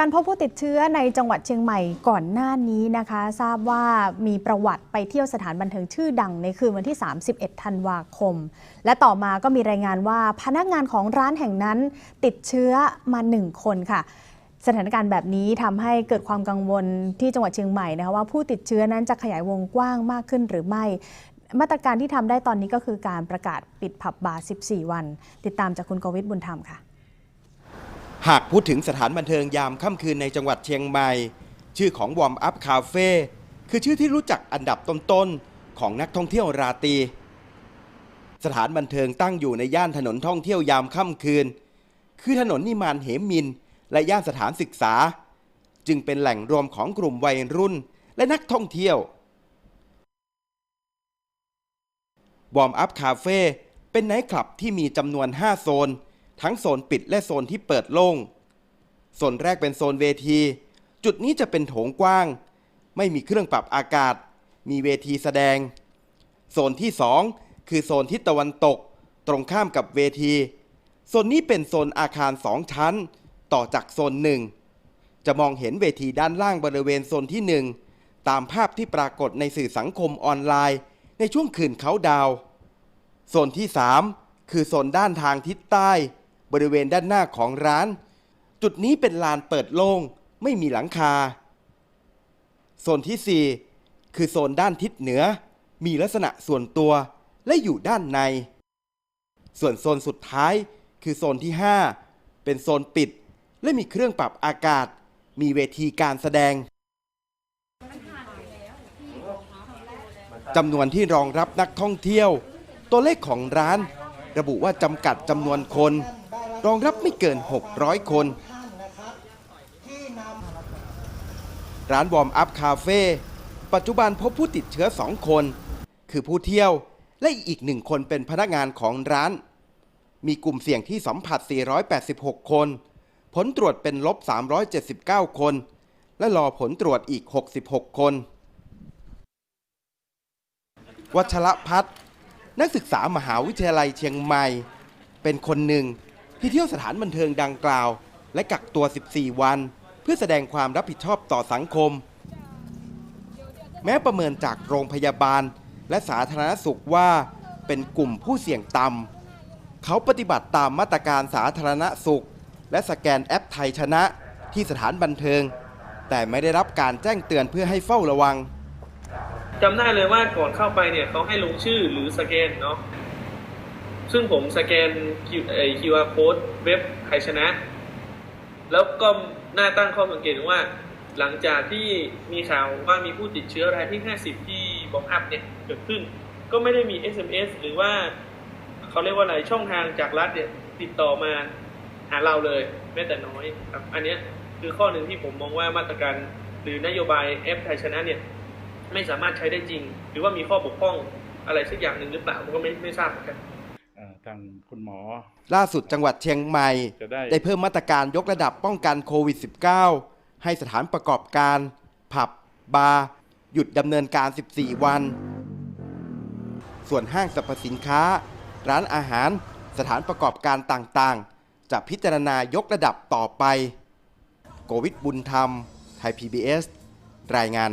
การพบผู้ติดเชื้อในจังหวัดเชียงใหม่ก่อนหน้านี้นะคะ ทราบว่ามีประวัติไปเที่ยวสถานบันเทิงชื่อดังในคืนวันที่ 31 ธันวาคม และต่อมาก็มีรายงานว่าพนักงานของร้านแห่งนั้นติดเชื้อมาหนึ่งคนค่ะ สถานการณ์แบบนี้ทำให้เกิดความกังวลที่จังหวัดเชียงใหม่นะคะว่าผู้ติดเชื้อนั้นจะขยายวงกว้างมากขึ้นหรือไม่ มาตรการที่ทำได้ตอนนี้ก็คือการประกาศปิดผับบาร์ 14 วัน ติดตามจากคุณกวิทย์บุญธรรมค่ะ หากพูดถึงสถานบันเทิงยามค่ำคืนในจังหวัดเชียงใหม่ ชื่อของวอร์มอัพคาเฟ่คือชื่อที่รู้จักอันดับต้นๆ ของนักท่องเที่ยวราตรีสถานบันเทิงตั้งอยู่ในย่านถนนท่องเที่ยวยามค่ำคืน คือถนนนิมานเหมมิน และย่านสถานศึกษา จึงเป็นแหล่งรวมของกลุ่มวัยรุ่น และนักท่องเที่ยววอร์มอัพคาเฟ่เป็นไนท์คลับที่มีจำนวน 5 โซน ทั้งโซนปิดและโซนที่เปิดโล่ง โซนแรกเป็นโซนเวที จุดนี้จะเป็นโถงกว้าง ไม่มีเครื่องปรับอากาศ มีเวทีแสดง โซนที่ 2 คือโซนทิศตะวันตก ตรงข้ามกับเวที โซนนี้เป็นโซนอาคาร 2 ชั้น ต่อจากโซนหนึ่งจะมองเห็นเวทีด้านล่างบริเวณโซนที่ 1 ตามภาพที่ปรากฏในสื่อสังคมออนไลน์ ในช่วงคืนเขาดาว โซนที่ 3 คือโซนด้านทางทิศใต้ ริเวณด้านหน้าของร้าน จุดนี้เป็นลานเปิดโล่งไม่มีหลังคา โซนที่ 4 คือโซนด้านทิศเหนือ มีลักษณะส่วนตัวและอยู่ด้านใน ส่วนโซนสุดท้ายคือโซนที่ 5 เป็นโซนปิด และมีเครื่องปรับอากาศ มีเวทีการแสดงจำนวนที่รองรับนักท่องเที่ยว ตัวเลขของร้านระบุว่าจำกัดจำนวนคน รองรับไม่เกิน 600 คน ร้านวอร์มอัพคาเฟ่ปัจจุบันพบผู้ติดเชื้อ 2 คน คือผู้เที่ยวและอีกหนึ่งคนเป็นพนักงานของร้าน มีกลุ่มเสี่ยงที่สัมผัส 486 คน ผลตรวจเป็นลบ 379 คน และรอผลตรวจอีก 66 คน วัชระพัฒน์นักศึกษามหาวิทยาลัยเชียงใหม่ เป็นคนหนึ่ง ที่เที่ยวสถานบันเทิงดังกล่าว และกักตัว 14 วัน เพื่อแสดงความรับผิดชอบต่อสังคม แม้ประเมินจากโรงพยาบาล และสาธารณสุขว่าเป็นกลุ่มผู้เสี่ยงต่ำเขาปฏิบัติตามมาตรการสาธารณสุข และสแกนแอปไทยชนะที่สถานบันเทิง แต่ไม่ได้รับการแจ้งเตือนเพื่อให้เฝ้าระวังจำได้เลยว่าก่อนเข้าไปเนี่ยเขาให้ลงชื่อหรือสแกนเนาะ ซึ่งผมสแกน Q ไอ้ QR code เว็บไทยชนะ แล้วก็น่าตั้งข้อสังเกตว่า หลังจากที่มีข่าวว่ามีผู้ติดเชื้อรายที่ 50 ที่บอกอัพเนี่ยเกิดขึ้น ก็ไม่ได้มี SMS หรือว่าเขาเรียกว่าอะไรช่องทางจากรัฐเนี่ยติดต่อมาหาเราเลยแม้แต่น้อยครับ อันนี้คือข้อหนึ่งที่ผมมองว่ามาตรการหรือนโยบายแอปไทยชนะเนี่ยไม่สามารถใช้ได้จริง หรือว่ามีข้อบกพร่องอะไรสักอย่างหนึ่งหรือเปล่าผมก็ไม่ไม่ทราบเหมือนกัน ทางคุณหมอ ล่าสุดจังหวัดเชียงใหม่ จะได้ ได้เพิ่มมาตรการยกระดับป้องกันโควิด -19 ให้สถานประกอบการ ผับบาร์ หยุดดำเนินการ 14 วัน ส่วนห้างสรรพสินค้า ร้านอาหาร สถานประกอบการต่างๆ จะพิจารณายกระดับต่อไป โกวิทบุญธรรม ไทย PBS รายงาน